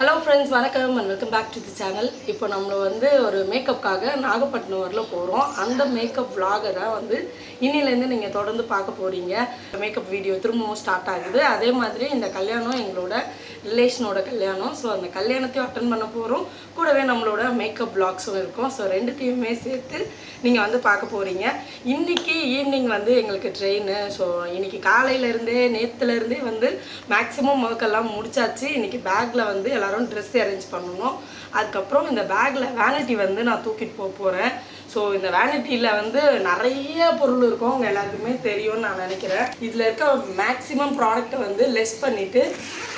Hello friends வணக்கம் and welcome back to the channel இப்போ நம்ம வந்து ஒரு மேக்கப்புக்காக நாகப்பட்டினம் வரல போகிறோம் அந்த மேக்கப் விலாகை தான் வந்து இன்னிலேருந்து நீங்கள் தொடர்ந்து பார்க்க போகிறீங்க மேக்கப் வீடியோ திரும்பவும் ஸ்டார்ட் ஆகுது. அதே மாதிரி இந்த கல்யாணம் எங்களோட ரிலேஷனோட கல்யாணம். ஸோ அந்த கல்யாணத்தையும் அட்டன் பண்ண போகிறோம் கூடவே நம்மளோட மேக்கப் vlogs-உம் இருக்கும். ஸோ ரெண்டுத்தையுமே சேர்த்து நீங்கள் வந்து பார்க்க போகிறீங்க இன்றைக்கி ஈவினிங் வந்து எங்களுக்கு ட்ரெயின் ஸோ இன்னைக்கு காலையிலேருந்தே நேற்றுலேருந்தே வந்து மேக்ஸிமம் ஒர்க் எல்லாம் முடிச்சாச்சு. இன்னைக்கு பேக்கில் வந்து எல்லாரும் ட்ரெஸ் அரேஞ்ச் பண்ணணும். அதுக்கப்புறம் இந்த பேக்கில் வேனிட்டி வந்து நான் தூக்கிட்டு போக போகிறேன் ஸோ இந்த வேனிட்டியில் வந்து நிறைய பொருள் இருக்கும். உங்க எல்லாருக்குமே தெரியும்னு நான் நினைக்கிறேன். இதில் இருக்க மேக்ஸிமம் ப்ராடக்ட்டை வந்து லெஸ் பண்ணிவிட்டு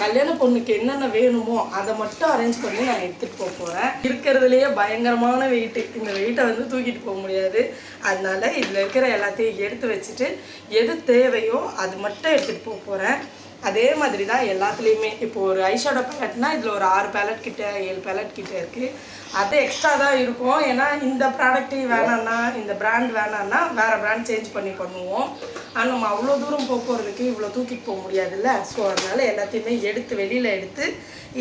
கல்யாண பொண்ணுக்கு என்னென்ன வேணுமோ அதை மட்டும் அரேஞ்ச் பண்ணி நான் எடுத்துகிட்டு போக போகிறேன் இருக்கிறதுலையே பயங்கரமான வெயிட்டு இந்த வெயிட்டை வந்து தூக்கிட்டு போக முடியாது. அதனால இதில் இருக்கிற எல்லாத்தையும் எடுத்து வச்சுட்டு எது தேவையோ அது மட்டும் எடுத்துகிட்டு போக போகிறேன் அதே மாதிரி தான் எல்லாத்துலேயுமே. இப்போ ஒரு ஐஷேடோ பேலட்னா இதில் ஒரு ஆறு பேலட் கிட்ட ஏழு பேலட் கிட்ட இருக்குது அது எக்ஸ்ட்ரா தான் இருக்கும். ஏன்னா இந்த ப்ராடக்ட்டு வேணாம்னா இந்த பிராண்ட் வேணாம்னா வேறு பிராண்ட் சேஞ்ச் பண்ணி பண்ணுவோம். ஆனால் நம்ம அவ்வளோ தூரம் போக போகிறதுக்கு இவ்வளோ தூக்கிட்டு போக முடியாதுல்ல? ஸோ அதனால் எல்லாத்தையுமே எடுத்து வெளியில் எடுத்து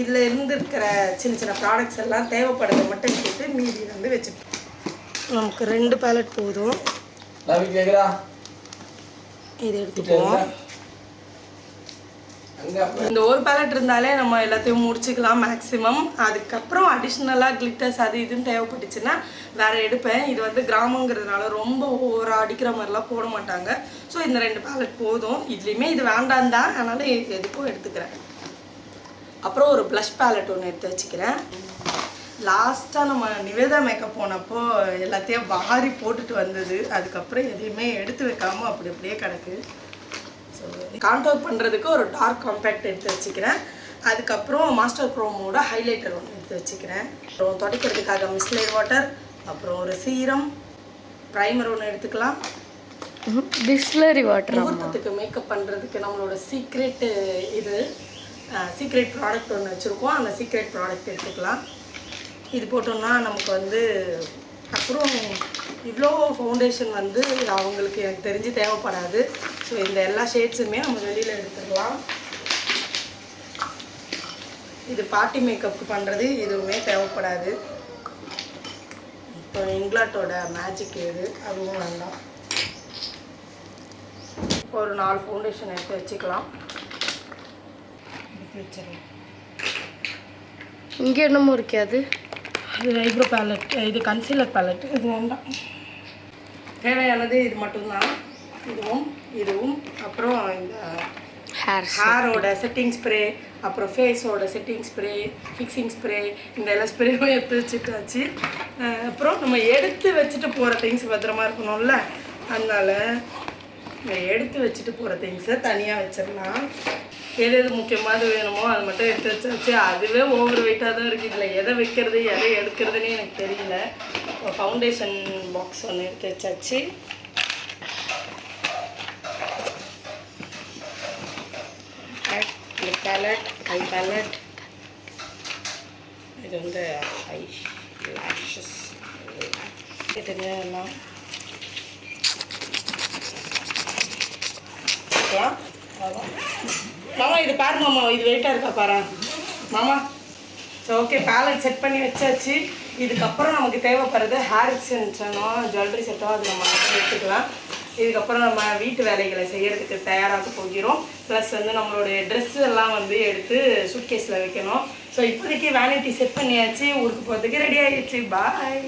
இதில் இருந்து இருக்கிற சின்ன சின்ன ப்ராடக்ட்ஸ் எல்லாம் தேவைப்படுறத மட்டும் எடுத்துட்டு மீதி வந்து வச்சுப்போம். நமக்கு ரெண்டு பேலட் போதும். ரவி இது அப்ப இந்த ஒரு பேலட் இருந்தாலே நம்ம எல்லாத்தையும் முடிச்சுக்கலாம் மேக்ஸிமம் அதுக்கப்புறம் அடிஷ்னலாக கிளிட்டர்ஸ் அது இதுன்னு தேவைப்பட்டுச்சுன்னா வேற எடுப்பேன். இது வந்து கிராமங்கிறதுனால ரொம்ப ஓவராக அடிக்கிற மாதிரிலாம் போட மாட்டாங்க. ஸோ இந்த ரெண்டு பேலட் போதும். இதுலேயுமே இது வேண்டாம் தான். அதனால எதுக்கும் எடுத்துக்கிறேன். அப்புறம் ஒரு ப்ளஷ் பேலட் ஒன்று எடுத்து வச்சுக்கிறேன். லாஸ்ட்டாக நம்ம நிவேதா மேக்கப் போனப்போ எல்லாத்தையும் வாரி போட்டுட்டு வந்தது. அதுக்கப்புறம் எதையுமே எடுத்து வைக்காம அப்படி அப்படியே கிடக்கு. ஸோ கான்டோர் பண்ணுறதுக்கு ஒரு டார்க் காம்பேக்ட் எடுத்து வச்சுக்கிறேன். அதுக்கப்புறம் மாஸ்டர் க்ரோமோட ஹைலைட்டர் ஒன்று எடுத்து வச்சுக்கிறேன். அப்புறம் துடைக்கிறதுக்காக மிஸ்லைட் வாட்டர் அப்புறம் ஒரு சீரம் ப்ரைமர் ஒன்று எடுத்துக்கலாம். பிஸ்லரி வாட்டர் முகூர்த்தத்துக்கு மேக்கப் பண்ணுறதுக்கு நம்மளோட சீக்ரெட் இது சீக்ரெட் ப்ராடக்ட் ஒன்று வச்சுருக்கோம். அந்த சீக்ரெட் ப்ராடக்ட் எடுத்துக்கலாம். இது போட்டோம்னா நமக்கு வந்து அப்புறம் இவ்வளோ ஃபவுண்டேஷன் வந்து அவங்களுக்கு எனக்கு தெரிஞ்சு தேவைப்படாது. ஸோ இந்த எல்லா ஷேட்ஸுமே நம்ம வெளியில் எடுத்துக்கலாம். இது பார்ட்டி மேக்கப்புக்கு பண்ணுறது எதுவுமே தேவைப்படாது. இப்போ இங்கிலாட்டோட மேஜிக் எது? அதுவும் வேண்டாம். ஒரு நாலு ஃபவுண்டேஷன் எடுத்து வச்சுக்கலாம். வச்சிடலாம் இங்கே என்னமோ இருக்கே அது. இது ஐப்ரோ பேலட் இது கன்சீலர் பேலட் இது வேண்டாம். தேவையானது இது மட்டும்தான். இதுவும் இதுவும். அப்புறம் இந்த ஹேர் ஹேரோட செட்டிங் ஸ்ப்ரே அப்புறம் ஃபேஸோட செட்டிங் ஸ்ப்ரே ஃபிக்ஸிங் ஸ்ப்ரே இந்த எல்லா ஸ்ப்ரேவும் எடுத்து வச்சுட்டாச்சு. அப்புறம் நம்ம எடுத்து வச்சுட்டு போகிற திங்ஸ் பத்திரமா இருக்கணும்ல. அதனால நம்ம எடுத்து வச்சுட்டு போகிற திங்ஸை தனியாக வச்சிடலாம். எது எது முக்கியமானது வேணுமோ அதை மட்டும் எடுத்து வச்சாச்சு அதுவே ஓவர் வெயிட்டாக தான் இருக்குது இதில் எதை வைக்கிறது எதை எடுக்கிறதுனே எனக்கு தெரியல. ஃபவுண்டேஷன் பாக்ஸ் ஒன்று எடுத்து வச்சாச்சு லிப் பேலட் ஐ பேலட் இது வந்து ஐ லேஷஸ் இதெல்லாம் வைக்கலாம். அவ்வளோதான். மாமா இது பாரு மாமா இது வெயிட்டாக இருக்கா பாரு. மாமா ஸோ ஓகே பேலட் செட் பண்ணி வச்சாச்சு. இதுக்கப்புறம் நமக்கு தேவைப்படுறது ஹேர் எக்ஸ்டென்ஷனோ ஜுவல்லரி செட்டோ அது நம்ம எடுத்துக்கலாம். இதுக்கப்புறம் நம்ம வீட்டு வேலைகளை செய்யறதுக்கு தயாராக போகிறோம். ப்ளஸ் வந்து நம்மளுடைய ட்ரெஸ்ஸு எல்லாம் வந்து எடுத்து சூட்கேஸில் வைக்கணும். ஸோ இப்போதைக்கு வேனிட்டி செட் பண்ணியாச்சு. ஊருக்கு போகிறதுக்கு ரெடி ஆகிடுச்சு பாய்